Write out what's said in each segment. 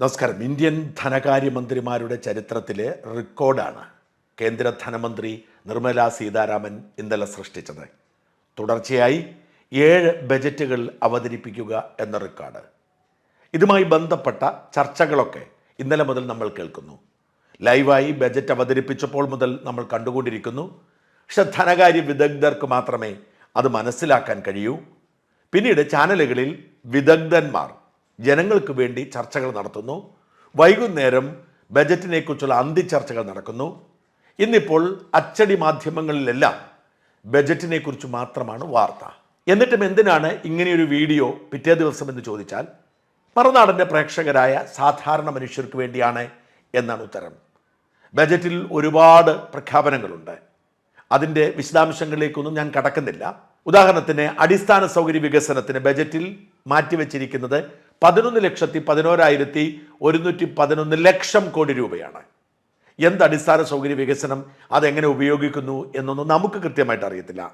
നമസ്കാരം. ഇന്ത്യൻ ധനകാര്യമന്ത്രിമാരുടെ ചരിത്രത്തിലെ റെക്കോർഡാണ് കേന്ദ്ര ധനമന്ത്രി നിർമ്മല സീതാരാമൻ ഇന്നലെ സൃഷ്ടിച്ചത്. തുടർച്ചയായി ഏഴ് ബജറ്റുകൾ അവതരിപ്പിക്കുക എന്ന റെക്കോർഡ്. ഇതുമായി ബന്ധപ്പെട്ട ചർച്ചകളൊക്കെ ഇന്നലെ മുതൽ നമ്മൾ കേൾക്കുന്നു. ലൈവായി ബജറ്റ് അവതരിപ്പിച്ചപ്പോൾ മുതൽ നമ്മൾ കണ്ടുകൊണ്ടിരിക്കുന്നു. പക്ഷെ ധനകാര്യ വിദഗ്ധർക്ക് മാത്രമേ അത് മനസ്സിലാക്കാൻ കഴിയൂ. പിന്നീട് ചാനലുകളിൽ വിദഗ്ധന്മാർ ജനങ്ങൾക്ക് വേണ്ടി ചർച്ചകൾ നടത്തുന്നു. വൈകുന്നേരം ബജറ്റിനെക്കുറിച്ചുള്ള അന്തിച്ചർച്ചകൾ നടക്കുന്നു. ഇന്നിപ്പോൾ അച്ചടി മാധ്യമങ്ങളിലെല്ലാം ബജറ്റിനെക്കുറിച്ച് മാത്രമാണ് വാർത്ത. എന്നിട്ടും എന്തിനാണ് ഇങ്ങനെയൊരു വീഡിയോ പിറ്റേ ദിവസം എന്ന് ചോദിച്ചാൽ മറുനാടന്റെ പ്രേക്ഷകരായ സാധാരണ മനുഷ്യർക്ക് വേണ്ടിയാണ് എന്നാണ് ഉത്തരം. ബജറ്റിൽ ഒരുപാട് പ്രഖ്യാപനങ്ങളുണ്ട്. അതിന്റെ വിശദാംശങ്ങളിലേക്കൊന്നും ഞാൻ കടക്കുന്നില്ല. ഉദാഹരണത്തിന് അടിസ്ഥാന സൗകര്യ വികസനത്തിന് ബജറ്റിൽ മാറ്റിവെച്ചിരിക്കുന്നത് പതിനൊന്ന് ലക്ഷത്തി പതിനോരായിരത്തി ഒരുന്നൂറ്റി പതിനൊന്ന് ലക്ഷം കോടി രൂപയാണ്. എന്ത് അടിസ്ഥാന സൗകര്യ വികസനം അതെങ്ങനെ ഉപയോഗിക്കുന്നു എന്നൊന്നും നമുക്ക് കൃത്യമായിട്ട് അറിയത്തില്ല.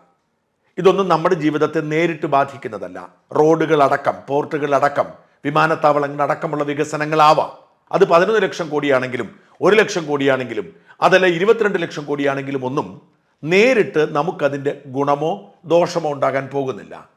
ഇതൊന്നും നമ്മുടെ ജീവിതത്തെ നേരിട്ട് ബാധിക്കുന്നതല്ല. റോഡുകളടക്കം പോർട്ടുകളടക്കം വിമാനത്താവളങ്ങളടക്കമുള്ള വികസനങ്ങളാവാം. അത് പതിനൊന്ന് ലക്ഷം കോടിയാണെങ്കിലും ഒരു ലക്ഷം കോടിയാണെങ്കിലും അതല്ല ഇരുപത്തിരണ്ട് ലക്ഷം കോടിയാണെങ്കിലും ഒന്നും നേരിട്ട് നമുക്കതിന്റെ ഗുണമോ ദോഷമോ ഉണ്ടാകാൻ പോകുന്നില്ല.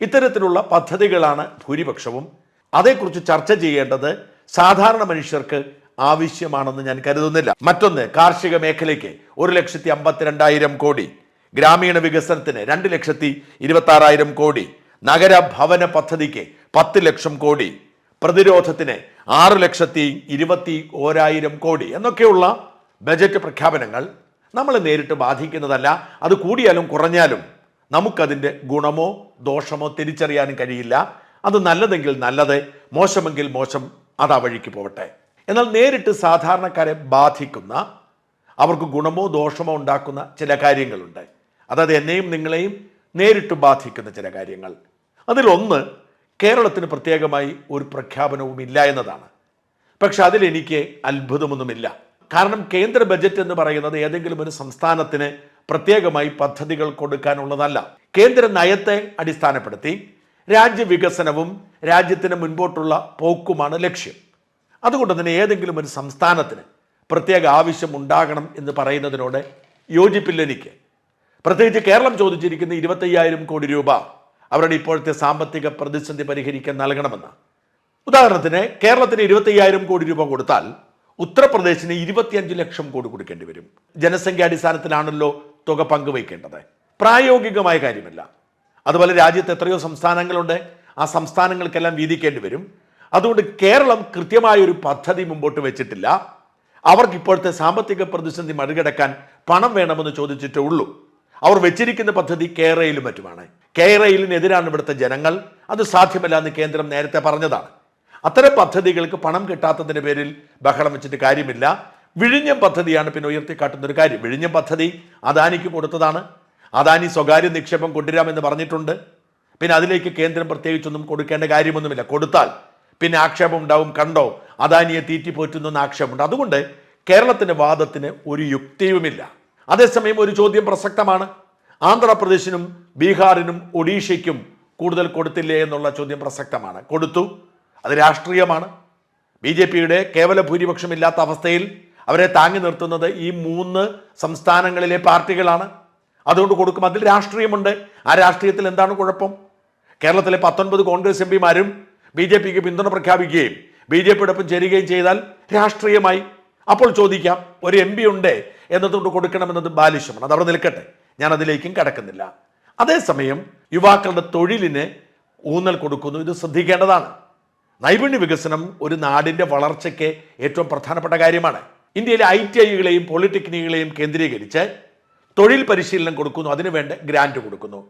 ഇത്തരത്തിലുള്ള പദ്ധതികളാണ് ഭൂരിപക്ഷവും അതേക്കുറിച്ച് ചർച്ച ചെയ്യേണ്ടത് സാധാരണ മനുഷ്യർക്ക് ആവശ്യമാണെന്ന് ഞാൻ കരുതുന്നില്ല. മറ്റൊന്ന് കാർഷിക മേഖലയ്ക്ക് ഒരു ലക്ഷത്തി അമ്പത്തിരണ്ടായിരം കോടി. ഗ്രാമീണ വികസനത്തിന് രണ്ട് ലക്ഷത്തി ഇരുപത്തി ആറായിരം കോടി. നഗര ഭവന പദ്ധതിക്ക് പത്ത് ലക്ഷം കോടി. പ്രതിരോധത്തിന് ആറ് ലക്ഷത്തി ഇരുപത്തി ഓരായിരം കോടി. എന്നൊക്കെയുള്ള ബജറ്റ് പ്രഖ്യാപനങ്ങൾ നമ്മളെ നേരിട്ട് ബാധിക്കുന്നതല്ല. അത് കൂടിയാലും കുറഞ്ഞാലും നമുക്കതിന്റെ ഗുണമോ ദോഷമോ തിരിച്ചറിയാനും കഴിയില്ല. അത് നല്ലതെങ്കിൽ നല്ലത് മോശമെങ്കിൽ മോശം അത് ആ വഴിക്ക് പോവട്ടെ. എന്നാൽ നേരിട്ട് സാധാരണക്കാരെ ബാധിക്കുന്ന അവർക്ക് ഗുണമോ ദോഷമോ ഉണ്ടാക്കുന്ന ചില കാര്യങ്ങളുണ്ട്. അതായത് എന്നെയും നിങ്ങളെയും നേരിട്ട് ബാധിക്കുന്ന ചില കാര്യങ്ങൾ. അതിലൊന്ന് കേരളത്തിന് പ്രത്യേകമായി ഒരു പ്രഖ്യാപനവും ഇല്ല എന്നതാണ്. പക്ഷെ അതിലെനിക്ക് അത്ഭുതമൊന്നുമില്ല. കാരണം കേന്ദ്ര ബജറ്റ് എന്ന് പറയുന്നത് ഏതെങ്കിലും ഒരു സംസ്ഥാനത്തിന് പ്രത്യേകമായി പദ്ധതികൾ കൊടുക്കാനുള്ളതല്ല. കേന്ദ്ര നയത്തെ അടിസ്ഥാനപ്പെടുത്തി രാജ്യവികസനവും രാജ്യത്തിന് മുൻപോട്ടുള്ള പോക്കുമാണ് ലക്ഷ്യം. അതുകൊണ്ട് തന്നെ ഏതെങ്കിലും ഒരു സംസ്ഥാനത്തിന് പ്രത്യേക ആവശ്യം ഉണ്ടാകണം എന്ന് പറയുന്നതിനോട് യോജിപ്പില്ല എനിക്ക്. പ്രത്യേകിച്ച് കേരളം ചോദിച്ചിരിക്കുന്ന ഇരുപത്തയ്യായിരം കോടി രൂപ അവരുടെ ഇപ്പോഴത്തെ സാമ്പത്തിക പ്രതിസന്ധി പരിഹരിക്കാൻ നൽകണമെന്ന് ഉദാഹരണത്തിന് കേരളത്തിന് ഇരുപത്തയ്യായിരം കോടി രൂപ കൊടുത്താൽ ഉത്തർപ്രദേശിന് ഇരുപത്തിയഞ്ച് ലക്ഷം കോടി കൊടുക്കേണ്ടി വരും. ജനസംഖ്യാടിസ്ഥാനത്തിലാണല്ലോ തുക പങ്കുവയ്ക്കേണ്ടത്. പ്രായോഗികമായ കാര്യമല്ല. അതുപോലെ രാജ്യത്ത് എത്രയോ സംസ്ഥാനങ്ങളുണ്ട്. ആ സംസ്ഥാനങ്ങൾക്കെല്ലാം വീതിക്കേണ്ടി വരും. അതുകൊണ്ട് കേരളം കൃത്യമായൊരു പദ്ധതി മുമ്പോട്ട് വെച്ചിട്ടില്ല. അവർക്ക് ഇപ്പോഴത്തെ സാമ്പത്തിക പ്രതിസന്ധി മറികടക്കാൻ പണം വേണമെന്ന് ചോദിച്ചിട്ടേ ഉള്ളൂ. അവർ വെച്ചിരിക്കുന്ന പദ്ധതി കേരളയിലും മറ്റുമാണ്. കേരളയിലിനെതിരാണ് ഇവിടുത്തെ ജനങ്ങൾ. അത് സാധ്യമല്ല എന്ന് കേന്ദ്രം നേരത്തെ പറഞ്ഞതാണ്. അത്തരം പദ്ധതികൾക്ക് പണം കിട്ടാത്തതിന്റെ പേരിൽ ബഹളം വെച്ചിട്ട് കാര്യമില്ല. വിഴിഞ്ഞം പദ്ധതിയാണ് പിന്നെ ഉയർത്തിക്കാട്ടുന്ന ഒരു കാര്യം. വിഴിഞ്ഞം പദ്ധതി അദാനിക്ക് കൊടുത്തതാണ്. അദാനി സ്വകാര്യ നിക്ഷേപം കൊണ്ടുവരാമെന്ന് പറഞ്ഞിട്ടുണ്ട്. പിന്നെ അതിലേക്ക് കേന്ദ്രം പ്രത്യേകിച്ചൊന്നും കൊടുക്കേണ്ട കാര്യമൊന്നുമില്ല. കൊടുത്താൽ പിന്നെ ആക്ഷേപം ഉണ്ടാവും കണ്ടോ? അദാനിയെ തീറ്റിപ്പോറ്റുന്ന ആക്ഷേപമുണ്ട്. അതുകൊണ്ട് കേരളത്തിന്റെ വാദത്തിന് ഒരു യുക്തിയുമില്ല. അതേസമയം ഒരു ചോദ്യം പ്രസക്തമാണ്. ആന്ധ്രാപ്രദേശിനും ബീഹാറിനും ഒഡീഷയ്ക്കും കൂടുതൽ കൊടുത്തില്ലേ എന്നുള്ള ചോദ്യം പ്രസക്തമാണ്. കൊടുത്തു. അത് രാഷ്ട്രീയമാണ്. ബി ജെ പിയുടെ കേവല ഭൂരിപക്ഷമില്ലാത്ത അവസ്ഥയിൽ അവരെ താങ്ങി നിർത്തുന്നത് ഈ മൂന്ന് സംസ്ഥാനങ്ങളിലെ പാർട്ടികളാണ്. അതുകൊണ്ട് കൊടുക്കും. അതിൽ രാഷ്ട്രീയമുണ്ട്. ആ രാഷ്ട്രീയത്തിൽ എന്താണ് കുഴപ്പം? കേരളത്തിലെ പത്തൊൻപത് കോൺഗ്രസ് എം പിമാരും ബി ജെ പിക്ക് പിന്തുണ പ്രഖ്യാപിക്കുകയും ബി ജെ പിയോടൊപ്പം ചേരുകയും ചെയ്താൽ രാഷ്ട്രീയമായി. അപ്പോൾ ചോദിക്കാം ഒരു എം പി ഉണ്ട് എന്നതുകൊണ്ട് കൊടുക്കണമെന്നത് ബാലിശമാണ്. അത് അവിടെ നിൽക്കട്ടെ. ഞാൻ അതിലേക്കും കടക്കുന്നില്ല. അതേസമയം യുവാക്കളുടെ തൊഴിലിന് ഊന്നൽ കൊടുക്കുന്നു. ഇത് ശ്രദ്ധിക്കേണ്ടതാണ്. നൈപുണ്യ വികസനം ഒരു നാടിന്റെ വളർച്ചയ്ക്ക് ഏറ്റവും പ്രധാനപ്പെട്ട കാര്യമാണ്. ഇന്ത്യയിലെ ഐ ടി ഐകളെയും പോളിടെക്നിക്കുകളെയും കേന്ദ്രീകരിച്ച് തൊഴിൽ പരിശീലനം കൊടുക്കുന്നു അതിനുവേണ്ട ഗ്രാന്റ് കൊടുക്കുന്നു.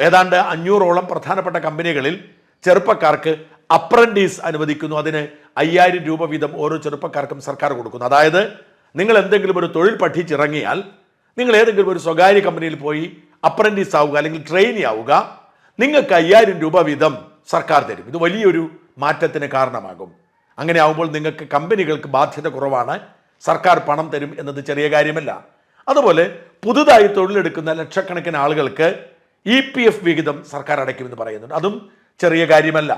ഏതാണ്ട് അഞ്ഞൂറോളം പ്രധാനപ്പെട്ട കമ്പനികളിൽ ചെറുപ്പക്കാർക്ക് അപ്രന്റീസ് അനുവദിക്കുന്നു അതിന് അയ്യായിരം രൂപ വീതം ഓരോ ചെറുപ്പക്കാർക്കും സർക്കാർ കൊടുക്കുന്നു. അതായത് നിങ്ങൾ എന്തെങ്കിലും ഒരു തൊഴിൽ പഠിച്ചിറങ്ങിയാൽ നിങ്ങൾ ഏതെങ്കിലും ഒരു സ്വകാര്യ കമ്പനിയിൽ പോയി അപ്രന്റീസ് ആവുക അല്ലെങ്കിൽ ട്രെയിനി ആവുക നിങ്ങൾക്ക് അയ്യായിരം രൂപ വീതം സർക്കാർ തരും. ഇത് വലിയൊരു മാറ്റത്തിന് കാരണമാകും. അങ്ങനെ ആവുമ്പോൾ നിങ്ങൾക്ക് കമ്പനികൾക്ക് ബാധ്യത കുറവാണ് സർക്കാർ പണം തരും എന്നത് ചെറിയ കാര്യമല്ല. അതുപോലെ പുതുതായി തൊഴിലെടുക്കുന്ന ലക്ഷക്കണക്കിന് ആളുകൾക്ക് ഇ പി എഫ് വിഹിതം സർക്കാർ അടയ്ക്കുമെന്ന് പറയുന്നുണ്ട്. അതും ചെറിയ കാര്യമല്ല.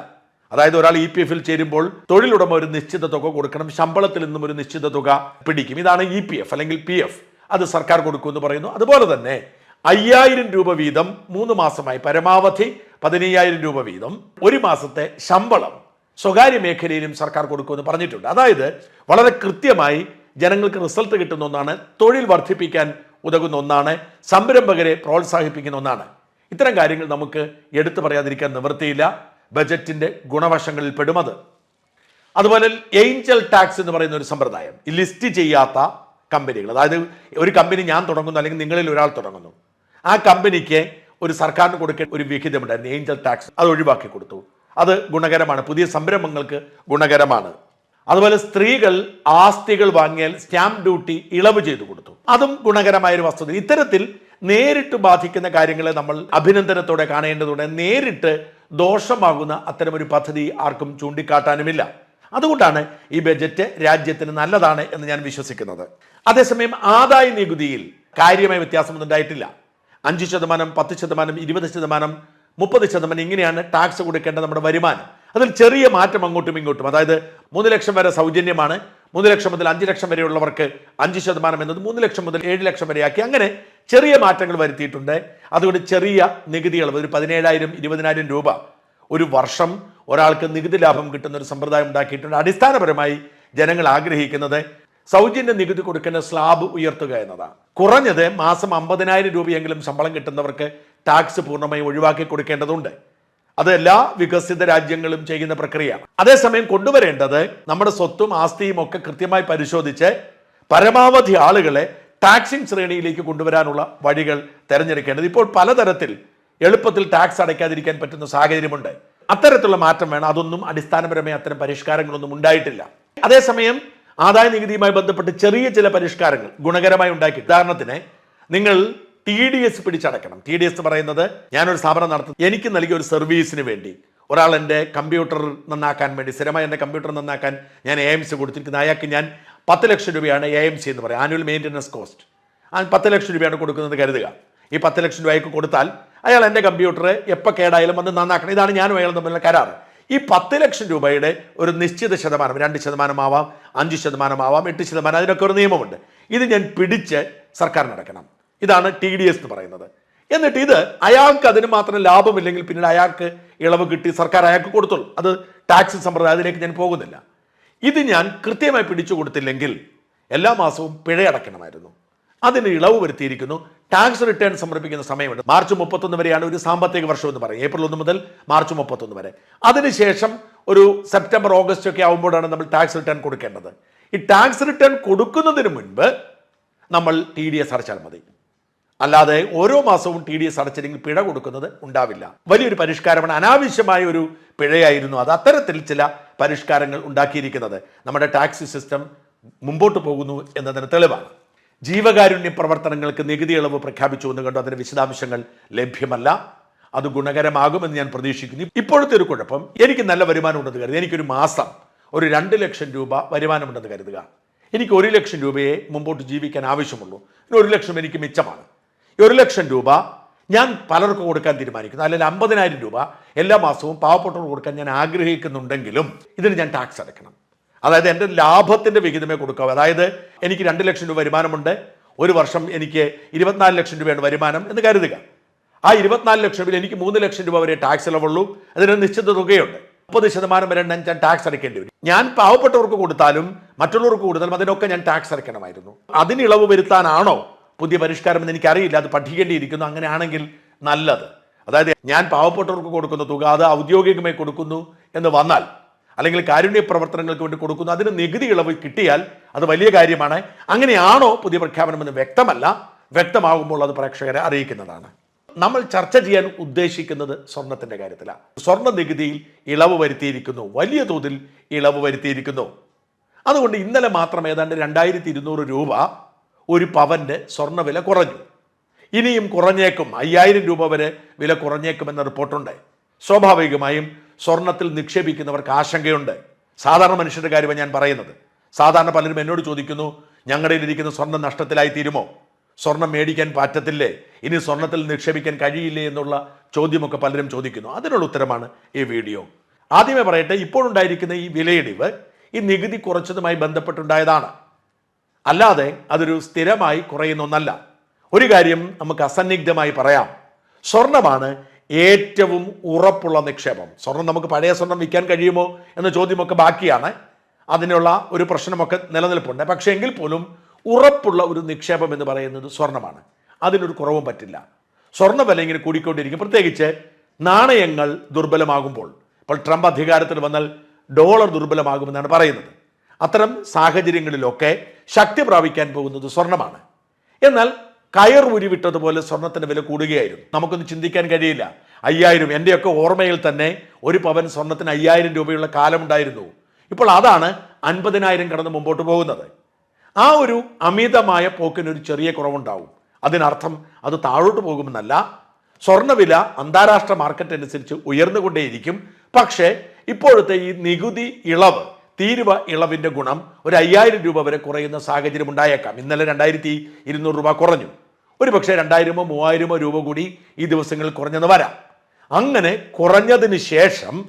അതായത് ഒരാൾ ഇ പി എഫിൽ ചേരുമ്പോൾ തൊഴിലുടമ ഒരു നിശ്ചിത തുക കൊടുക്കണം ശമ്പളത്തിൽ നിന്നും ഒരു നിശ്ചിത തുക പിടിക്കും. ഇതാണ് ഇ പി എഫ് അല്ലെങ്കിൽ പി എഫ്. അത് സർക്കാർ കൊടുക്കുമെന്ന് പറയുന്നു. അതുപോലെ തന്നെ അയ്യായിരം രൂപ വീതം മൂന്ന് മാസമായി പരമാവധി പതിനയ്യായിരം രൂപ വീതം ഒരു മാസത്തെ ശമ്പളം സ്വകാര്യ മേഖലയിലും സർക്കാർ കൊടുക്കുമെന്ന് പറഞ്ഞിട്ടുണ്ട്. അതായത് വളരെ കൃത്യമായി ജനങ്ങൾക്ക് റിസൾട്ട് കിട്ടുന്ന ഒന്നാണ് തൊഴിൽ വർദ്ധിപ്പിക്കാൻ ഉതകുന്ന ഒന്നാണ്. സംരംഭകരെ പ്രോത്സാഹിപ്പിക്കുന്ന ഒന്നാണ്. ഇത്തരം കാര്യങ്ങൾ നമുക്ക് എടുത്തു പറയാതിരിക്കാൻ നിവൃത്തിയില്ല. ബജറ്റിന്റെ ഗുണവശങ്ങളിൽ പെടുമത് അതുപോലെ ഏഞ്ചൽ ടാക്സ് എന്ന് പറയുന്ന ഒരു സമ്പ്രദായം. ലിസ്റ്റ് ചെയ്യാത്ത കമ്പനികൾ. അതായത് ഒരു കമ്പനി ഞാൻ തുടങ്ങുന്നു അല്ലെങ്കിൽ നിങ്ങളിൽ ഒരാൾ തുടങ്ങുന്നു. ആ കമ്പനിക്ക് ഒരു സർക്കാരിന് കൊടുക്കേണ്ട ഒരു വിഹിതമുണ്ടായിരുന്നു ഏഞ്ചൽ ടാക്സ് അത് ഒഴിവാക്കി കൊടുത്തു. അത് ഗുണകരമാണ്. പുതിയ സംരംഭങ്ങൾക്ക് ഗുണകരമാണ്. അതുപോലെ സ്ത്രീകൾ ആസ്തികൾ വാങ്ങിയാൽ സ്റ്റാമ്പ് ഡ്യൂട്ടി ഇളവ് ചെയ്തു കൊടുത്തു. അതും ഗുണകരമായ ഒരു വസ്തുത. ഇത്തരത്തിൽ നേരിട്ട് ബാധിക്കുന്ന കാര്യങ്ങളെ നമ്മൾ അഭിനന്ദനത്തോടെ കാണേണ്ടതുണ്ട്. നേരിട്ട് ദോഷമാകുന്ന അത്തരമൊരു പദ്ധതി ആർക്കും ചൂണ്ടിക്കാട്ടാനുമില്ല. അതുകൊണ്ടാണ് ഈ ബജറ്റ് രാജ്യത്തിന് നല്ലതാണ് എന്ന് ഞാൻ വിശ്വസിക്കുന്നത്. അതേസമയം ആദായ നികുതിയിൽ കാര്യമായ വ്യത്യാസമൊന്നും ഉണ്ടായിട്ടില്ല അഞ്ച് ശതമാനം പത്ത് ശതമാനം ഇരുപത് ശതമാനം മുപ്പത് ശതമാനം ഇങ്ങനെയാണ് ടാക്സ് കൊടുക്കേണ്ട നമ്മുടെ വരുമാനം. അതിൽ ചെറിയ മാറ്റം അങ്ങോട്ടും ഇങ്ങോട്ടും. അതായത് മൂന്ന് ലക്ഷം വരെ സൗജന്യമാണ്. മൂന്ന് ലക്ഷം മുതൽ അഞ്ച് ലക്ഷം വരെയുള്ളവർക്ക് അഞ്ച് ശതമാനം എന്നത് മൂന്ന് ലക്ഷം മുതൽ ഏഴ് ലക്ഷം വരെയാക്കി അങ്ങനെ ചെറിയ മാറ്റങ്ങൾ വരുത്തിയിട്ടുണ്ട്. അതുകൊണ്ട് ചെറിയ നികുതി ഇളവ് ഒരു പതിനേഴായിരം ഇരുപതിനായിരം രൂപ ഒരു വർഷം ഒരാൾക്ക് നികുതി ലാഭം കിട്ടുന്ന ഒരു സമ്പ്രദായം ഉണ്ടാക്കിയിട്ടുണ്ട്. അടിസ്ഥാനപരമായി ജനങ്ങൾ ആഗ്രഹിക്കുന്നത് സൗജന്യ നികുതി കൊടുക്കുന്ന സ്ലാബ് ഉയർത്തുക എന്നതാണ്. കുറഞ്ഞത് മാസം അമ്പതിനായിരം രൂപയെങ്കിലും ശമ്പളം കിട്ടുന്നവർക്ക് ടാക്സ് പൂർണമായി ഒഴിവാക്കി കൊടുക്കേണ്ടതുണ്ട്. അത് എല്ലാ വികസിത രാജ്യങ്ങളും ചെയ്യുന്ന പ്രക്രിയയാണ്. അതേസമയം കൊണ്ടുവരേണ്ടത് നമ്മുടെ സ്വത്തും ആസ്തിയും ഒക്കെ കൃത്യമായി പരിശോധിച്ച് പരമാവധി ആളുകളെ ടാക്സിംഗ് ശ്രേണിയിലേക്ക് കൊണ്ടുവരാനുള്ള വഴികൾ തിരഞ്ഞെടുക്കേണ്ടത്. ഇപ്പോൾ പലതരത്തിൽ എളുപ്പത്തിൽ ടാക്സ് അടയ്ക്കാതിരിക്കാൻ പറ്റുന്ന സാഹചര്യമുണ്ട്. അത്തരത്തിലുള്ള മാറ്റം വേണം. അതൊന്നും അടിസ്ഥാനപരമായി അത്തരം പരിഷ്കാരങ്ങളൊന്നും ഉണ്ടായിട്ടില്ല. അതേസമയം ആദായ നികുതിയുമായി ബന്ധപ്പെട്ട് ചെറിയ ചില പരിഷ്കാരങ്ങൾ ഗുണകരമായി ഉണ്ടാക്കി ഉദാഹരണത്തിന് നിങ്ങൾ ടി ഡി എസ് പിടിച്ചടക്കണം ടി ഡി എസ് പറയുന്നത് ഞാനൊരു സ്ഥാപനം നടത്തുന്നു എനിക്ക് നൽകിയ ഒരു സർവീസിന് വേണ്ടി. ഒരാൾ എന്റെ കമ്പ്യൂട്ടർ നന്നാക്കാൻ വേണ്ടി സ്ഥിരമായി എന്റെ കമ്പ്യൂട്ടർ നന്നാക്കാൻ ഞാൻ എ എം സി കൊടുത്തിരിക്കുന്നത് അയാൾക്ക് ഞാൻ പത്ത് ലക്ഷം രൂപയാണ് എ എം സി എന്ന് പറയുക ആനുവൽ മെയിന്റനൻസ് കോസ്റ്റ് ആ പത്ത് ലക്ഷം രൂപയാണ് കൊടുക്കുന്നത് കരുതുക. ഈ പത്ത് ലക്ഷം രൂപയ്ക്ക് കൊടുത്താൽ അയാൾ എന്റെ കമ്പ്യൂട്ടർ എപ്പോൾ കേടായാലും വന്ന് നന്നാക്കണം. ഇതാണ് ഞാനും അയാൾ തമ്മിലുള്ള കരാർ ഈ പത്ത് ലക്ഷം രൂപയുടെ ഒരു നിശ്ചിത ശതമാനം രണ്ട് ശതമാനമാവാം അഞ്ച് ശതമാനമാവാം എട്ട് ശതമാനം അതിനൊക്കെ ഒരു നിയമമുണ്ട്. ഇത് ഞാൻ പിടിച്ച് സർക്കാർ അടക്കണം ഇതാണ് ടി ഡി എസ് എന്ന് പറയുന്നത്. എന്നിട്ട് ഇത് അയാൾക്ക് അതിന് മാത്രം ലാഭമില്ലെങ്കിൽ പിന്നീട് അയാൾക്ക് ഇളവ് കിട്ടി സർക്കാർ അയാൾക്ക് കൊടുത്തോളൂ. അത് ടാക്സ് സമ്പ്രദായം അതിലേക്ക് ഞാൻ പോകുന്നില്ല. ഇത് ഞാൻ കൃത്യമായി പിടിച്ചു കൊടുത്തില്ലെങ്കിൽ എല്ലാ മാസവും പിഴയടക്കണമായിരുന്നു അതിന് ഇളവ് വരുത്തിയിരിക്കുന്നു. ടാക്സ് റിട്ടേൺ സമർപ്പിക്കുന്ന സമയമുണ്ട്. മാർച്ച് മുപ്പത്തൊന്ന് വരെയാണ് ഒരു സാമ്പത്തിക വർഷം എന്ന് പറയും ഏപ്രിൽ ഒന്ന് മുതൽ മാർച്ച് മുപ്പത്തൊന്ന് വരെ. അതിനുശേഷം ഒരു സെപ്റ്റംബർ ഓഗസ്റ്റ് ഒക്കെ ആകുമ്പോഴാണ് നമ്മൾ ടാക്സ് റിട്ടേൺ കൊടുക്കേണ്ടത്. ഈ ടാക്സ് റിട്ടേൺ കൊടുക്കുന്നതിന് മുൻപ് നമ്മൾ ടി ഡി എസ് അടച്ചാൽ മതി. അല്ലാതെ ഓരോ മാസവും ടി ഡി എസ് അടച്ചില്ലെങ്കിൽ പിഴ കൊടുക്കുന്നത് ഉണ്ടാവില്ല. വലിയൊരു പരിഷ്കാരമാണ് അനാവശ്യമായ ഒരു പിഴയായിരുന്നു അത് അത്തരത്തിൽ ചില പരിഷ്കാരങ്ങൾ ഉണ്ടാക്കിയിരിക്കുന്നത്. നമ്മുടെ ടാക്സ് സിസ്റ്റം മുമ്പോട്ട് പോകുന്നു എന്നതിന് തെളിവാണ്. ജീവകാരുണ്യ പ്രവർത്തനങ്ങൾക്ക് നികുതി ഇളവ് പ്രഖ്യാപിച്ചു എന്ന് കണ്ടു. അതിന്റെ വിശദാംശങ്ങൾ ലഭ്യമല്ല. അത് ഗുണകരമാകുമെന്ന് ഞാൻ പ്രതീക്ഷിക്കുന്നു. ഇപ്പോഴത്തെ ഒരു കുഴപ്പം എനിക്ക് നല്ല വരുമാനം ഉണ്ടെന്ന് കരുതുക. എനിക്കൊരു മാസം ഒരു രണ്ട് ലക്ഷം രൂപ വരുമാനമുണ്ടെന്ന് കരുതുക. എനിക്ക് ഒരു ലക്ഷം രൂപയെ മുമ്പോട്ട് ജീവിക്കാൻ ആവശ്യമുള്ളൂ. ഒരു ലക്ഷം എനിക്ക് മിച്ചമാണ്. ഒരു ലക്ഷം രൂപ ഞാൻ പലർക്കും കൊടുക്കാൻ തീരുമാനിക്കുന്നു. അല്ലെങ്കിൽ അമ്പതിനായിരം രൂപ എല്ലാ മാസവും പാവപ്പെട്ടവർക്ക് കൊടുക്കാൻ ഞാൻ ആഗ്രഹിക്കുന്നുണ്ടെങ്കിലും ഇതിന് ഞാൻ ടാക്സ് അടയ്ക്കണം. അതായത് എന്റെ ലാഭത്തിന്റെ വിഹിതമേ കൊടുക്കാവൂ. അതായത് എനിക്ക് രണ്ട് ലക്ഷം രൂപ വരുമാനമുണ്ട്. ഒരു വർഷം എനിക്ക് ഇരുപത്തിനാല് ലക്ഷം രൂപയാണ് വരുമാനം എന്ന് കരുതുക. ആ ഇരുപത്തിനാല് ലക്ഷം രൂപയിൽ എനിക്ക് മൂന്ന് ലക്ഷം രൂപ വരെ ടാക്സ് ഇളവുള്ളൂ. അതിന് നിശ്ചിത തുകയുണ്ട്. മുപ്പത് ശതമാനം വരെ ഞാൻ ടാക്സ് അടയ്ക്കേണ്ടി വരും. ഞാൻ പാവപ്പെട്ടവർക്ക് കൊടുത്താലും മറ്റുള്ളവർക്ക് കൊടുത്താലും അതിനൊക്കെ ഞാൻ ടാക്സ് അടയ്ക്കണമായിരുന്നു. അതിന് ഇളവ് വരുത്താനാണോ പുതിയ പരിഷ്കാരം എന്ന് എനിക്കറിയില്ല. അത് പഠിക്കേണ്ടിയിരിക്കുന്നു. അങ്ങനെയാണെങ്കിൽ നല്ലത്. അതായത് ഞാൻ പാവപ്പെട്ടവർക്ക് കൊടുക്കുന്ന തുക അത് ഔദ്യോഗികമായി കൊടുക്കുന്നു എന്ന് വന്നാൽ അല്ലെങ്കിൽ കാരുണ്യ പ്രവർത്തനങ്ങൾക്ക് വേണ്ടി കൊടുക്കുന്നു അതിന് നികുതി ഇളവ് കിട്ടിയാൽ അത് വലിയ കാര്യമാണ്. അങ്ങനെയാണോ പുതിയ പ്രഖ്യാപനമെന്ന് വ്യക്തമല്ല. വ്യക്തമാകുമ്പോൾ അത് പ്രേക്ഷകരെ അറിയിക്കുന്നതാണ്. നമ്മൾ ചർച്ച ചെയ്യാൻ ഉദ്ദേശിക്കുന്നത് സ്വർണത്തിന്റെ കാര്യത്തിലാണ്. സ്വർണ നികുതിയിൽ ഇളവ് വരുത്തിയിരിക്കുന്നു. വലിയ തോതിൽ ഇളവ് വരുത്തിയിരിക്കുന്നു. അതുകൊണ്ട് ഇന്നലെ മാത്രം ഏതാണ്ട് രണ്ടായിരത്തി ഇരുന്നൂറ് രൂപ ഒരു പവന്റെ സ്വർണവില കുറഞ്ഞു. ഇനിയും കുറഞ്ഞേക്കും. അയ്യായിരം രൂപ വരെ വില കുറഞ്ഞേക്കുമെന്ന റിപ്പോർട്ടുണ്ട്. സ്വാഭാവികമായും സ്വർണത്തിൽ നിക്ഷേപിക്കുന്നവർക്ക് ആശങ്കയുണ്ട്. സാധാരണ മനുഷ്യരുടെ കാര്യമാണ് ഞാൻ പറയുന്നത്. സാധാരണ പലരും എന്നോട് ചോദിക്കുന്നു ഞങ്ങളുടെ ഇരിക്കുന്ന സ്വർണം നഷ്ടത്തിലായി തീരുമോ? സ്വർണം മേടിക്കാൻ പറ്റത്തില്ലേ? ഇനി സ്വർണത്തിൽ നിക്ഷേപിക്കാൻ കഴിയില്ലേ? എന്നുള്ള ചോദ്യമൊക്കെ പലരും ചോദിക്കുന്നു. അതിനുള്ള ഉത്തരമാണ് ഈ വീഡിയോ. ആദ്യമേ പറയട്ടെ ഇപ്പോഴുണ്ടായിരിക്കുന്ന ഈ വിലയിടിവ് ഈ നികുതി കുറച്ചതുമായി ബന്ധപ്പെട്ടുണ്ടായതാണ്. അല്ലാതെ അതൊരു സ്ഥിരമായി കുറയുന്ന ഒന്നല്ല. ഒരു കാര്യം നമുക്ക് അസന്നിഗ്ധമായി പറയാം. സ്വർണമാണ് ഏറ്റവും ഉറപ്പുള്ള നിക്ഷേപം. സ്വർണം നമുക്ക് പഴയ സ്വർണം വിൽക്കാൻ കഴിയുമോ എന്ന ചോദ്യമൊക്കെ ബാക്കിയാണ്. അതിനുള്ള ഒരു പ്രശ്നമൊക്കെ നിലനിൽപ്പുണ്ട്. പക്ഷേ എങ്കിൽ പോലും ഉറപ്പുള്ള ഒരു നിക്ഷേപം എന്ന് പറയുന്നത് സ്വർണമാണ്. അതിനൊരു കുറവും പറ്റില്ല. സ്വർണ വില ഇങ്ങനെ കൂടിക്കൊണ്ടിരിക്കും. പ്രത്യേകിച്ച് നാണയങ്ങൾ ദുർബലമാകുമ്പോൾ. ഇപ്പോൾ ട്രംപ് അധികാരത്തിൽ വന്നാൽ ഡോളർ ദുർബലമാകുമെന്നാണ് പറയുന്നത്. അത്തരം സാഹചര്യങ്ങളിലൊക്കെ ശക്തി പ്രാപിക്കാൻ പോകുന്നത് സ്വർണമാണ്. എന്നാൽ കയർ ഉരുവിട്ടതുപോലെ സ്വർണത്തിന്റെ വില കൂടുകയായിരുന്നു. നമുക്കൊന്ന് ചിന്തിക്കാൻ കഴിയില്ല. അയ്യായിരം എന്റെയൊക്കെ ഓർമ്മയിൽ തന്നെ ഒരു പവൻ സ്വർണത്തിന് അയ്യായിരം രൂപയുള്ള കാലമുണ്ടായിരുന്നു. ഇപ്പോൾ അതാണ് അൻപതിനായിരം കടന്ന് മുമ്പോട്ട് പോകുന്നത്. ആ ഒരു അമിതമായ പോക്കിനൊരു ചെറിയ കുറവുണ്ടാവും. അതിനർത്ഥം അത് താഴോട്ട് പോകുമെന്നല്ല. സ്വർണവില അന്താരാഷ്ട്ര മാർക്കറ്റ് അനുസരിച്ച് ഉയർന്നുകൊണ്ടേയിരിക്കും. പക്ഷേ ഇപ്പോഴത്തെ ഈ നികുതി ഇളവ് തീരുവ ഇളവിന്റെ ഗുണം ഒരു അയ്യായിരം രൂപ വരെ കുറയുന്ന സാഹചര്യം ഉണ്ടായേക്കാം. ഇന്നലെ രണ്ടായിരത്തി ഇരുന്നൂറ് രൂപ കുറഞ്ഞു. ഒരു പക്ഷേ രണ്ടായിരമോ മൂവായിരമോ രൂപ കൂടി ഈ ദിവസങ്ങളിൽ കുറഞ്ഞെന്ന് വരാം. അങ്ങനെ കുറഞ്ഞതിന് ശേഷം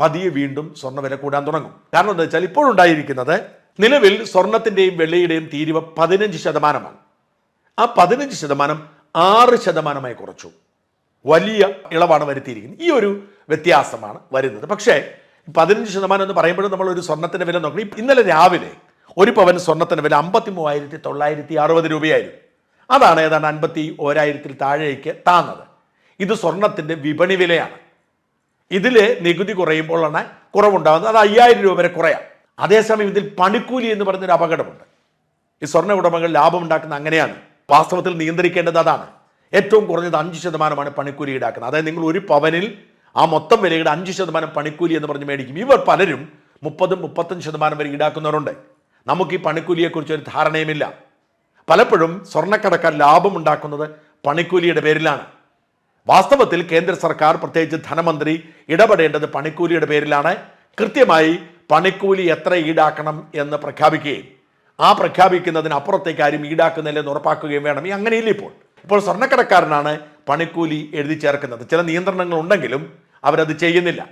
പതിയെ വീണ്ടും സ്വർണവില കൂടാൻ തുടങ്ങും. കാരണം എന്താ വെച്ചാൽ ഇപ്പോഴുണ്ടായിരിക്കുന്നത് നിലവിൽ സ്വർണത്തിന്റെയും വെള്ളിയുടെയും തീരുവ പതിനഞ്ച് ശതമാനമാണ്. ആ പതിനഞ്ച് ശതമാനം ആറ് ശതമാനമായി കുറച്ചു. വലിയ ഇളവാണ് വരുത്തിയിരിക്കുന്നത്. ഈ ഒരു വ്യത്യാസമാണ് വരുന്നത്. പക്ഷേ പതിനഞ്ച് ശതമാനം എന്ന് പറയുമ്പോഴും നമ്മൾ ഒരു സ്വർണത്തിന്റെ വില നോക്കണം. ഇന്നലെ രാവിലെ ഒരു പവൻ സ്വർണത്തിന്റെ വില അമ്പത്തി മൂവായിരത്തി തൊള്ളായിരത്തി അറുപത് രൂപയായിരുന്നു. അതാണ് ഏതാണ്ട് അൻപത്തി ഓരായിരത്തിൽ താഴേക്ക് താന്നത്. ഇത് സ്വർണത്തിന്റെ വിപണി വിലയാണ്. ഇതിൽ നികുതി കുറയുമ്പോഴാണ് കുറവുണ്ടാകുന്നത്. അത് അയ്യായിരം രൂപ വരെ കുറയാം. അതേസമയം ഇതിൽ പണിക്കൂലി എന്ന് പറയുന്നൊരു അപകടമുണ്ട്. ഈ സ്വർണ ഉടമകൾ ലാഭം ഉണ്ടാക്കുന്ന അങ്ങനെയാണ്. വാസ്തവത്തിൽ നിയന്ത്രിക്കേണ്ടത് അതാണ്. ഏറ്റവും കുറഞ്ഞത് അഞ്ച് ശതമാനമാണ് പണിക്കൂലി ഈടാക്കുന്നത്. അതായത് നിങ്ങൾ ഒരു പവനിൽ ആ മൊത്തം വിലയുടെ അഞ്ച് ശതമാനം പണിക്കൂലി എന്ന് പറഞ്ഞ് മേടിക്കും. ഇവർ പലരും മുപ്പതും മുപ്പത്തഞ്ച് ശതമാനം വരെ ഈടാക്കുന്നവരുണ്ട്. നമുക്ക് ഈ പണിക്കൂലിയെക്കുറിച്ച് ഒരു ധാരണയുമില്ല. പലപ്പോഴും സ്വർണക്കടക്കാർ ലാഭം ഉണ്ടാക്കുന്നത് പണിക്കൂലിയുടെ പേരിലാണ്. വാസ്തവത്തിൽ കേന്ദ്ര സർക്കാർ പ്രത്യേകിച്ച് ധനമന്ത്രി ഇടപെടേണ്ടത് പണിക്കൂലിയുടെ പേരിലാണ്. കൃത്യമായി പണിക്കൂലി എത്ര ഈടാക്കണം എന്ന് പ്രഖ്യാപിക്കുകയും ആ പ്രഖ്യാപിക്കുന്നതിന് അപ്പുറത്തേക്ക് ആരും ഈടാക്കുന്നില്ലെന്ന് ഉറപ്പാക്കുകയും വേണം. ഈ അങ്ങനെയില്ല ഇപ്പോൾ. ഇപ്പോൾ സ്വർണക്കടക്കാരനാണ് പണിക്കൂലി എഴുതി ചേർക്കുന്നത്. ചില നിയന്ത്രണങ്ങൾ ഉണ്ടെങ്കിലും അവരത് ചെയ്യുന്നില്ല.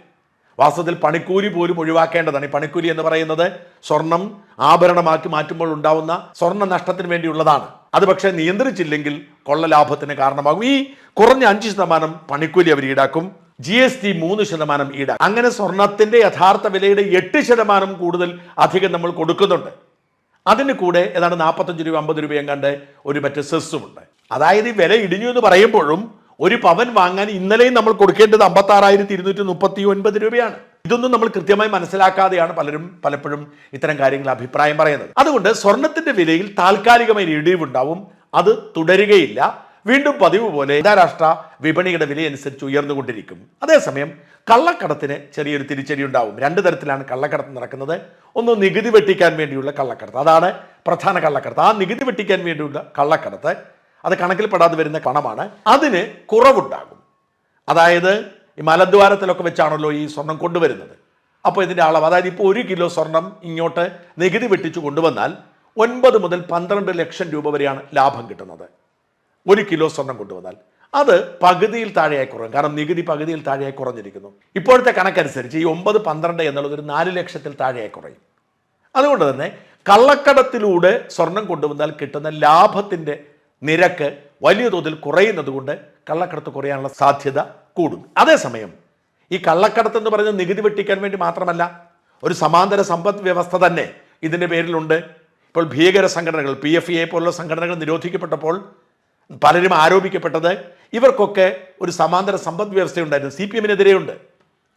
വാസ്തവത്തിൽ പണിക്കൂലി പോലും ഒഴിവാക്കേണ്ടതാണ്. ഈ പണിക്കൂലി എന്ന് പറയുന്നത് സ്വർണം ആഭരണമാക്കി മാറ്റുമ്പോൾ ഉണ്ടാവുന്ന സ്വർണ നഷ്ടത്തിന് വേണ്ടിയുള്ളതാണ്. അത് പക്ഷേ നിയന്ത്രിച്ചില്ലെങ്കിൽ കൊള്ള ലാഭത്തിന് കാരണമാകും. ഈ കുറഞ്ഞ അഞ്ച് ശതമാനം പണിക്കൂലി അവർ ഈടാക്കും. ജി എസ് ടി മൂന്ന് ശതമാനം ഈടാക്കും. അങ്ങനെ സ്വർണത്തിന്റെ യഥാർത്ഥ വിലയുടെ എട്ട് ശതമാനം കൂടുതൽ അധികം നമ്മൾ കൊടുക്കുന്നുണ്ട്. അതിന് കൂടെ ഏതാണ്ട് നാൽപ്പത്തഞ്ച് രൂപ അമ്പത് രൂപ എങ്ങാണ്ട് ഒരു മറ്റേ സെസ്സുമുണ്ട് അതായത് വില ഇടിഞ്ഞു എന്ന് പറയുമ്പോഴും ഒരു പവൻ വാങ്ങാൻ ഇന്നലെയും നമ്മൾ കൊടുക്കേണ്ടത് അമ്പത്തി ആറായിരത്തി ഇരുന്നൂറ്റി മുപ്പത്തി ഒൻപത് രൂപയാണ്. ഇതൊന്നും നമ്മൾ കൃത്യമായി മനസ്സിലാക്കാതെയാണ് പലരും പലപ്പോഴും ഇത്തരം കാര്യങ്ങൾ അഭിപ്രായം പറയുന്നത്. അതുകൊണ്ട് സ്വർണത്തിന്റെ വിലയിൽ താൽക്കാലികമായി ഇടിവുണ്ടാവും. അത് തുടരുകയില്ല. വീണ്ടും പതിവ് പോലെ അന്താരാഷ്ട്ര വിപണിയുടെ വില അനുസരിച്ച് ഉയർന്നുകൊണ്ടിരിക്കും. അതേസമയം കള്ളക്കടത്തിന് ചെറിയൊരു തിരിച്ചടി ഉണ്ടാവും. രണ്ട് തരത്തിലാണ് കള്ളക്കടത്ത് നടക്കുന്നത്. ഒന്ന് നികുതി വെട്ടിക്കാൻ വേണ്ടിയുള്ള കള്ളക്കടത്ത്. അതാണ് പ്രധാന കള്ളക്കടത്ത്. ആ നികുതി വെട്ടിക്കാൻ വേണ്ടിയുള്ള കള്ളക്കടത്ത് അത് കണക്കിൽപ്പെടാതെ വരുന്ന പണമാണ്. അതിന് കുറവുണ്ടാകും. അതായത് ഈ മലദ്വാരത്തിലൊക്കെ വെച്ചാണല്ലോ ഈ സ്വർണം കൊണ്ടുവരുന്നത്. അപ്പോൾ ഇതിന്റെ അളവ് അതായത് ഇപ്പോൾ ഒരു കിലോ സ്വർണം ഇങ്ങോട്ട് നികുതി വെട്ടിച്ചു കൊണ്ടുവന്നാൽ ഒൻപത് മുതൽ പന്ത്രണ്ട് ലക്ഷം രൂപ വരെയാണ് ലാഭം കിട്ടുന്നത്. ഒരു കിലോ സ്വർണം കൊണ്ടുവന്നാൽ. അത് പകുതിയിൽ താഴെയായി കുറയും. കാരണം നികുതി പകുതിയിൽ താഴെയായി കുറഞ്ഞിരിക്കുന്നു. ഇപ്പോഴത്തെ കണക്കനുസരിച്ച് ഈ ഒമ്പത് പന്ത്രണ്ട് എന്നുള്ളത് ഒരു നാല് ലക്ഷത്തിൽ താഴെയായി കുറയും. അതുകൊണ്ട് തന്നെ കള്ളക്കടത്തിലൂടെ സ്വർണം കൊണ്ടുവന്നാൽ കിട്ടുന്ന ലാഭത്തിന്റെ നിരക്ക് വലിയ തോതിൽ കുറയുന്നത് കൊണ്ട് കള്ളക്കടത്ത് കുറയാനുള്ള സാധ്യത കൂടും അതേസമയം ഈ കള്ളക്കടത്ത് എന്ന് പറയുന്നത് നികുതി വെട്ടിക്കാൻ വേണ്ടി മാത്രമല്ല ഒരു സമാന്തര സമ്പദ് വ്യവസ്ഥ തന്നെ ഇതിന്റെ പേരിലുണ്ട്. ഇപ്പോൾ ഭീകര സംഘടനകൾ പി എഫ് എ പോലുള്ള സംഘടനകൾ നിരോധിക്കപ്പെട്ടപ്പോൾ പലരും ആരോപിക്കപ്പെട്ടത് ഇവർക്കൊക്കെ ഒരു സമാന്തര സമ്പദ് വ്യവസ്ഥയുണ്ടായിരുന്നു സി പി എമ്മിനെതിരെയുണ്ട്.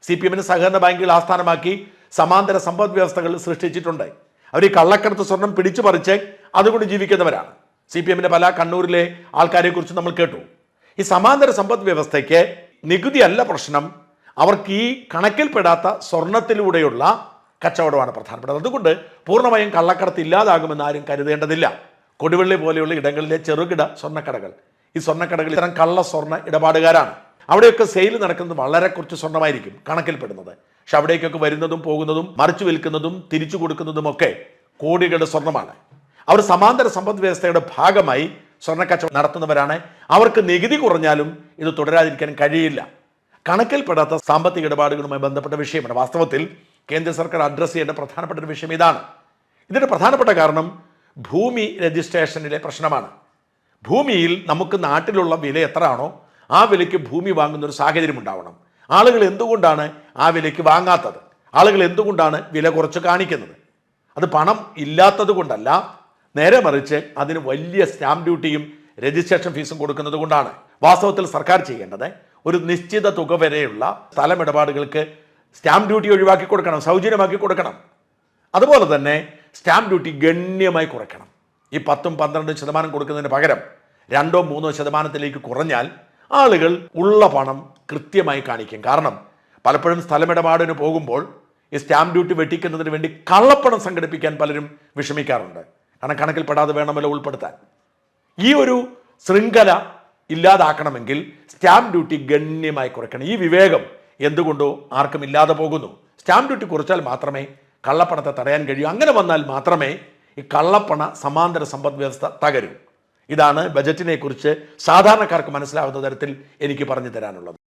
സി പി എമ്മിന് സഹകരണ ബാങ്കുകൾ ആസ്ഥാനമാക്കി സമാന്തര സമ്പദ് വ്യവസ്ഥകൾ സൃഷ്ടിച്ചിട്ടുണ്ട്. അവർ ഈ കള്ളക്കടത്ത് സ്വർണം പിടിച്ചു പറിച്ച് അതുകൊണ്ട് ജീവിക്കുന്നവരാണ്. സി പി എമ്മിന്റെ പല കണ്ണൂരിലെ ആൾക്കാരെ കുറിച്ച് നമ്മൾ കേട്ടു. ഈ സമാന്തര സമ്പദ് വ്യവസ്ഥയ്ക്ക് നികുതി അല്ല പ്രശ്നം. അവർക്ക് ഈ കണക്കിൽപ്പെടാത്ത സ്വർണത്തിലൂടെയുള്ള കച്ചവടമാണ് പ്രധാനപ്പെട്ടത്. അതുകൊണ്ട് പൂർണമായും കള്ളക്കടത്ത് ഇല്ലാതാകുമെന്ന് ആരും കരുതേണ്ടതില്ല. കൊടുവള്ളി പോലെയുള്ള ഇടങ്ങളിലെ ചെറുകിട സ്വർണക്കടകൾ. ഈ സ്വർണക്കടകൾ ഇത്തരം കള്ള സ്വർണ ഇടപാടുകാരാണ്. അവിടെയൊക്കെ സെയിൽ നടക്കുന്നത് വളരെ കുറച്ച് സ്വർണമായിരിക്കും കണക്കിൽപ്പെടുന്നത്. പക്ഷെ അവിടേക്കൊക്കെ വരുന്നതും പോകുന്നതും മറിച്ചു വിൽക്കുന്നതും തിരിച്ചു കൊടുക്കുന്നതും ഒക്കെ കോടികളുടെ സ്വർണമാണ്. അവർ സമാന്തര സമ്പദ് വ്യവസ്ഥയുടെ ഭാഗമായി സ്വർണക്കച്ചവടം നടത്തുന്നവരാണ്. അവർക്ക് നികുതി കുറഞ്ഞാലും ഇത് തുടരാതിരിക്കാൻ കഴിയില്ല. കണക്കിൽപ്പെടാത്ത സാമ്പത്തിക ഇടപാടുകളുമായി ബന്ധപ്പെട്ട വിഷയമാണ്. വാസ്തവത്തിൽ കേന്ദ്ര സർക്കാർ അഡ്രസ് ചെയ്യേണ്ട പ്രധാനപ്പെട്ട ഒരു വിഷയം ഇതാണ്. ഇതിന്റെ പ്രധാനപ്പെട്ട കാരണം ഭൂമി രജിസ്ട്രേഷനിലെ പ്രശ്നമാണ്. ഭൂമിയിൽ നമുക്ക് നാട്ടിലുള്ള വില എത്രയാണോ ആ വിലയ്ക്ക് ഭൂമി വാങ്ങുന്ന ഒരു സാഹചര്യം ഉണ്ടാവണം. ആളുകൾ എന്തുകൊണ്ടാണ് ആ വിലയ്ക്ക് വാങ്ങാത്തത്? ആളുകൾ എന്തുകൊണ്ടാണ് വില കുറച്ച് കാണിക്കുന്നത്? അത് പണം ഇല്ലാത്തത് കൊണ്ടല്ല നേരെ മറിച്ച് അതിന് വലിയ സ്റ്റാമ്പ് ഡ്യൂട്ടിയും രജിസ്ട്രേഷൻ ഫീസും കൊടുക്കുന്നത് കൊണ്ടാണ്. വാസ്തവത്തിൽ സർക്കാർ ചെയ്യേണ്ടത് ഒരു നിശ്ചിത തുക വരെയുള്ള സ്ഥലമിടപാടുകൾക്ക് സ്റ്റാമ്പ് ഡ്യൂട്ടി ഒഴിവാക്കി കൊടുക്കണം സൗജന്യമാക്കി കൊടുക്കണം. അതുപോലെ തന്നെ സ്റ്റാമ്പ് ഡ്യൂട്ടി ഗണ്യമായി കുറയ്ക്കണം. ഈ പത്തും പന്ത്രണ്ടും ശതമാനം കൊടുക്കുന്നതിന് പകരം രണ്ടോ മൂന്നോ ശതമാനത്തിലേക്ക് കുറഞ്ഞാൽ ആളുകൾ ഉള്ള പണം കൃത്യമായി കാണിക്കും. കാരണം പലപ്പോഴും സ്ഥലമിടപാടിന് പോകുമ്പോൾ ഈ സ്റ്റാമ്പ് ഡ്യൂട്ടി വെട്ടിക്കുന്നതിന് വേണ്ടി കള്ളപ്പണം സംഘടിപ്പിക്കാൻ പലരും വിഷമിക്കാറുണ്ട്. കാരണം കണക്കിൽപ്പെടാതെ വേണമല്ലോ ഉൾപ്പെടുത്താൻ. ഈ ഒരു ശൃംഖല ഇല്ലാതാക്കണമെങ്കിൽ സ്റ്റാമ്പ് ഡ്യൂട്ടി ഗണ്യമായി കുറയ്ക്കണം. ഈ വിവേകം എന്തുകൊണ്ടോ ആർക്കും ഇല്ലാതെ പോകുന്നു. സ്റ്റാമ്പ് ഡ്യൂട്ടി കുറച്ചാൽ മാത്രമേ കള്ളപ്പണത്തെ തടയാൻ കഴിയൂ. അങ്ങനെ വന്നാൽ മാത്രമേ ഈ കള്ളപ്പണ സമാന്തര സമ്പദ് വ്യവസ്ഥ തകരൂ. ഇതാണ് ബജറ്റിനെക്കുറിച്ച് സാധാരണക്കാർക്ക് മനസ്സിലാവുന്ന തരത്തിൽ എനിക്ക് പറഞ്ഞു തരാനുള്ളത്.